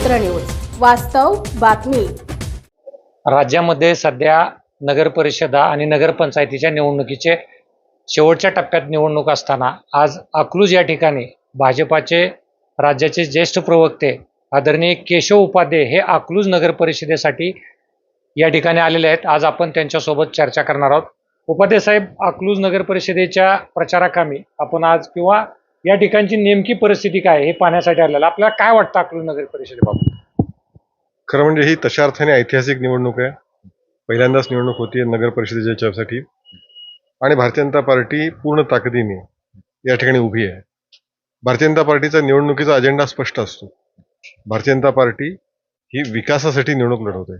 वास्तव बातमी. राज्यामध्ये सध्या नगर परिषदा आणि नगरपंचायतीच्या निवडणुकीचे शेवटच्या टप्प्यात निवडणूक असताना आज अकलूज या ठिकाणी भाजपाचे राज्याचे ज्येष्ठ प्रवक्ते आदरणीय केशव उपाध्ये हे अकलूज नगर परिषदेसाठी या ठिकाणी आलेले आहेत. आज आपण त्यांच्यासोबत चर्चा करणार आहोत. उपाध्ये साहेब अकलूज नगर परिषदेच्या प्रचाराकामी आपण आज किंवा या ठिकाणची नेमकी परिस्थिती काय हे पाहण्यासाठी आलेला आपल्याला काय वाटतं अकलूज नगर परिषदेबाबत? खरं म्हणजे ही तशा अर्थाने ऐतिहासिक निवडणूक आहे. पहिल्यांदाच निवडणूक होती नगर परिषदेच्या याच्यासाठी. आणि भारतीय जनता पार्टी पूर्ण ताकदीने या ठिकाणी उभी आहे. भारतीय जनता पार्टीचा निवडणुकीचा अजेंडा स्पष्ट असतो. भारतीय जनता पार्टी ही विकासासाठी निवडणूक लढवते.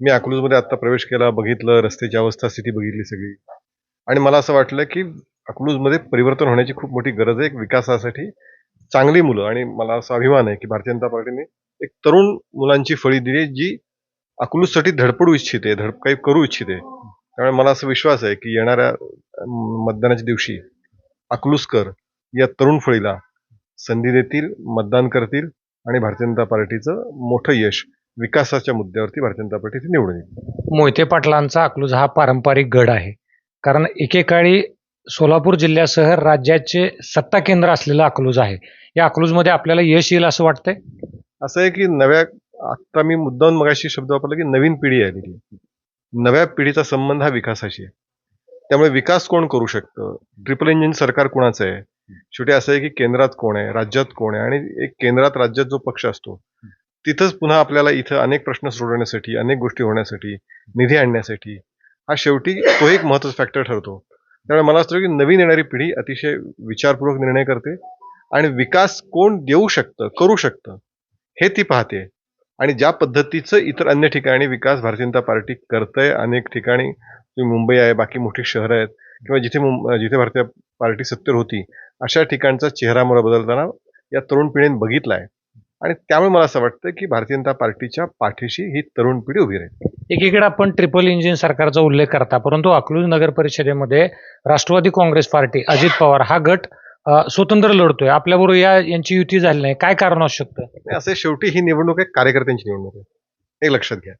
मी अकलूजमध्ये आत्ता प्रवेश केला बघितलं रस्त्याची अवस्था स्थिती बघितली सगळी. आणि मला असं वाटलं की अकलूजमध्ये परिवर्तन होण्याची खूप मोठी गरज आहे एक विकासासाठी. चांगली मुलं आणि मला असा अभिमान आहे की भारतीय जनता पार्टीने एक तरुण मुलांची फळी दिली जी अकलूजसाठी धडपडू इच्छिते धडप काही करू इच्छिते. त्यामुळे मला असा विश्वास आहे की येणाऱ्या मतदानाच्या दिवशी अकलूजकर या तरुण फळीला संधी देतील मतदान करतील आणि भारतीय जनता पार्टीचं मोठं यश विकासाच्या मुद्द्यावरती भारतीय जनता पार्टी निवडून येईल. मोहिते पाटलांचा अकलूज हा पारंपरिक गड आहे. कारण एकेकाळी सोलापूर जिल्ह्यासह राज्याचे सत्ता केंद्र असलेलं अकलूज आहे. या अकलूजमध्ये आपल्याला यश येईल असं वाटतंय? असं आहे की नव्या आत्ता मी मुद्दाम मगाशी शब्द वापरला की नवीन पिढी आलेली आहे. नव्या पिढीचा संबंध हा विकासाशी आहे. त्यामुळे विकास कोण करू शकतं? ट्रिपल इंजिन सरकार कोणाचं आहे? शेवटी असं आहे की केंद्रात कोण आहे? राज्यात कोण आहे? आणि एक केंद्रात राज्यात जो पक्ष असतो तिथंच पुन्हा आपल्याला इथं अनेक प्रश्न सोडवण्यासाठी अनेक गोष्टी होण्यासाठी निधी आणण्यासाठी हा शेवटी तो एक महत्त्वाचा फॅक्टर ठरतो. त्यामुळे मला असं की नवीन येणारी पिढी अतिशय विचारपूर्वक निर्णय करते आणि विकास कोण देऊ शकतं करू शकतं हे ती पाहते. आणि ज्या पद्धतीचं इतर अन्य ठिकाणी विकास भारतीय जनता पार्टी करतंय अनेक ठिकाणी मुंबई आहे बाकी मोठी शहरं आहेत किंवा जिथे जिथे भारतीय पार्टी सत्तेवर होती अशा ठिकाणचा चेहरा मला बदलताना या तरुण पिढीने बघितला आहे आणि त्यामुळे मला असं वाटतं की भारतीय जनता पार्टीच्या पाठीशी ही तरुण पिढी उभी राहील. एकीकडे आपण ट्रिपल इंजिन सरकारचा उल्लेख करता परंतु अकलूज नगर परिषदेमध्ये राष्ट्रवादी काँग्रेस पार्टी अजित पवार हा गट स्वतंत्र लढतोय. आपल्याबरोबर या यांची युती झाली नाही. काय कारण असू शकतं? असे शेवटी ही निवडणूक एक कार्यकर्त्यांची निवडणूक आहे. एक लक्षात घ्या.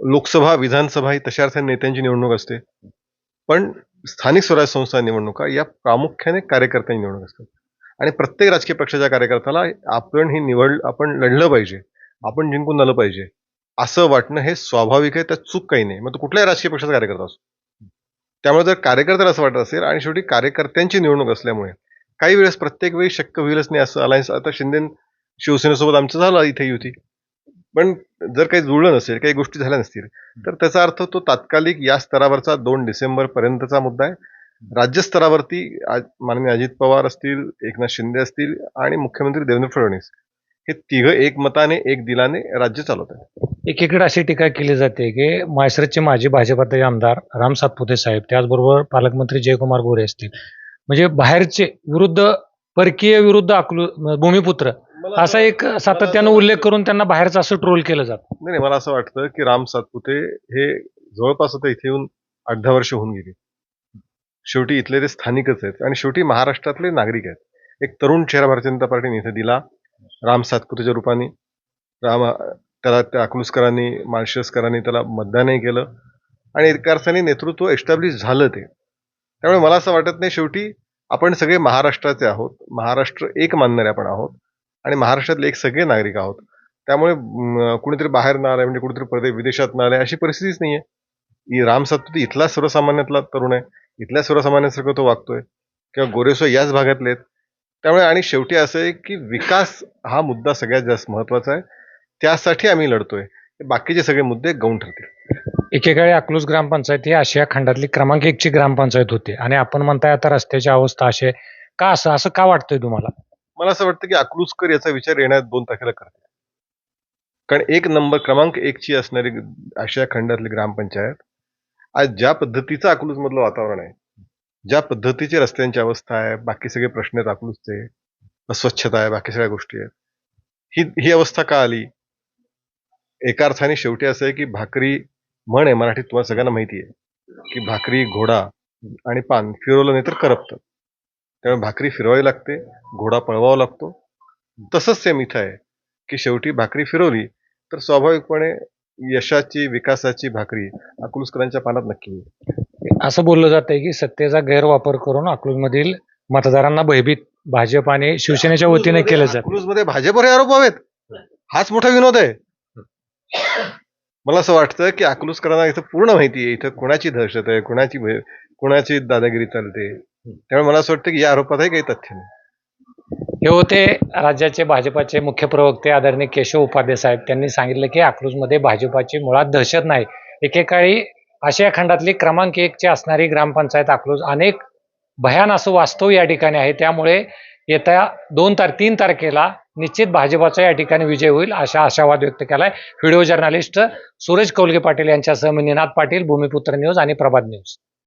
लोकसभा विधानसभा ही तशा अर्थाने नेत्यांची निवडणूक असते. पण स्थानिक स्वराज्य संस्था निवडणुका या प्रामुख्याने कार्यकर्त्यांची निवडणूक असतात. आणि प्रत्येक राजकीय पक्षाच्या कार्यकर्त्याला आपण ही निवड आपण लढलं पाहिजे. आपण जिंकून आलं पाहिजे. असं वाटणं हे स्वाभाविक आहे त्यात चूक काही नाही. मग तो कुठल्याही राजकीय पक्षाचा कार्यकर्ता असो. त्यामुळे जर कार्यकर्त्याला असं वाटत असेल आणि शेवटी कार्यकर्त्यांची निवडणूक असल्यामुळे काही वेळेस प्रत्येक वेळी शक्य होईलच नाही असं अलायन्स आता शिंदे शिवसेनेसोबत आमचं झालं इथे युती. पण जर काही जुळलं नसेल काही गोष्टी झाल्या नसतील तर त्याचा अर्थ तो तात्कालिक या स्तरावरचा दोन डिसेंबर पर्यंतचा मुद्दा आहे. राज्य स्तरावरती आज माननीय अजित पवार असतील एकनाथ शिंदे असतील आणि मुख्यमंत्री देवेंद्र फडणवीस. हे तिघं एक मताने एक दिलाने राज्य चालवत आहेत. एकीकडे अशी टीका केली जाते की मायसरचे माजी भाजपाचे आमदार राम सातपुते साहेब त्याचबरोबर पालकमंत्री जयकुमार गोरे असतील. म्हणजे बाहेरचे विरुद्ध परकीय विरुद्ध अकलू भूमिपुत्र असा एक सातत्यानं उल्लेख करून त्यांना बाहेरचं असं ट्रोल केलं जातं. नाही नाही, मला असं वाटतं की राम सातपुते हे जवळपास आता इथे येऊन आठ दहा वर्ष होऊन गेली. शेवटी इथले ते स्थानिकच आहेत. आणि शेवटी महाराष्ट्रातले नागरिक आहेत. एक तरुण चेहरा भारतीय जनता पार्टीने इथे दिला. राम सातपुतेच्या रूपाने. राम त्याला त्या अकलुसकरांनी माळशिरसकरांनी त्याला मतदानही केलं. आणि एका अर्थाने नेतृत्व एस्टॅब्लिश झालं ते. त्यामुळे मला असं वाटत नाही शेवटी आपण सगळे महाराष्ट्राचे आहोत. महाराष्ट्र एक मानणारे आपण आहोत. आणि महाराष्ट्रातले एक सगळे नागरिक आहोत. त्यामुळे कुणीतरी बाहेर न आहे म्हणजे कुणीतरी परदेश विदेशात न आहे अशी परिस्थितीच नाही आहे राम सातपुते इथला सर्वसामान्यातला तरुण आहे इथल्या सर्वसामान्यांसारखं तो वागतोय किंवा गोरेसो याच भागातले आहेत. त्यामुळे आणि शेवटी असं आहे की विकास हा मुद्दा सगळ्यात जास्त महत्त्वाचा आहे. त्यासाठी आम्ही लढतोय. बाकीचे सगळे मुद्दे गौण ठरतील. एकेकाळी अकलूज ग्रामपंचायत ही आशिया खंडातली क्रमांक एकची ग्रामपंचायत होती. आणि आपण म्हणताय आता रस्त्याची अवस्था आहे. का असं असं का वाटतंय तुम्हाला? मला असं वाटतं की अकलूजकर याचा विचार येण्यात दोन तारखेला करते कारण एक नंबर क्रमांक एकची असणारी आशिया खंडातली ग्रामपंचायत आज ज्या पद्धतीचं अकलूज मधलं वातावरण आहे ज्या पद्धतीची रस्त्यांची अवस्था आहे बाकी सगळे प्रश्न आहेत अकलूजचे अस्वच्छता आहे बाकी सगळ्या गोष्टी आहेत ही ही अवस्था का आली? एका अर्थाने शेवटी असं आहे की भाकरी म्हण आहे मराठीत तुम्हाला सगळ्यांना माहिती आहे की भाकरी घोडा आणि पान फिरवलं नाही तर करपतं. त्यामुळे भाकरी फिरवावी लागते घोडा पळवावा लागतो. तसंच सेम इथं आहे की शेवटी भाकरी फिरवली तर स्वाभाविकपणे यशाची विकासाची भाकरी अकलूजकरांच्या पानात नक्की असं बोललं जातंय की सत्तेचा गैरवापर करून अकलूजमधील मतदारांना भयभीत भाजप आणि शिवसेनेच्या वतीने केलं जातं अकलूजमध्ये भाजपवर हे आरोप हवेत. हाच मोठा विनोद आहे. मला असं वाटतं की अकलूजकरांना इथं पूर्ण माहिती आहे. इथं कुणाची दहशत आहे कुणाची कुणाची दादागिरी चालते. त्यामुळे मला असं वाटतं की या आरोपातही काही तथ्य नाही. हे होते राज्याचे भाजपाचे मुख्य प्रवक्ते आदरणीय केशव उपाध्ये साहेब. त्यांनी सांगितलं की अकलूजमध्ये भाजपाची मुळात दहशत नाही. एकेकाळी आशिया खंडातली क्रमांक एकची असणारी ग्रामपंचायत अकलूज अनेक भयान असं वास्तव या ठिकाणी आहे. त्यामुळे येत्या दोन तार तीन तारखेला निश्चित भाजपाचा या ठिकाणी विजय होईल अशा आशावाद व्यक्त केलाय व्हिडिओ जर्नालिस्ट सूरज कौलगे पाटील यांच्यासह मी निनाद पाटील भूमिपुत्र न्यूज आणि प्रभात न्यूज.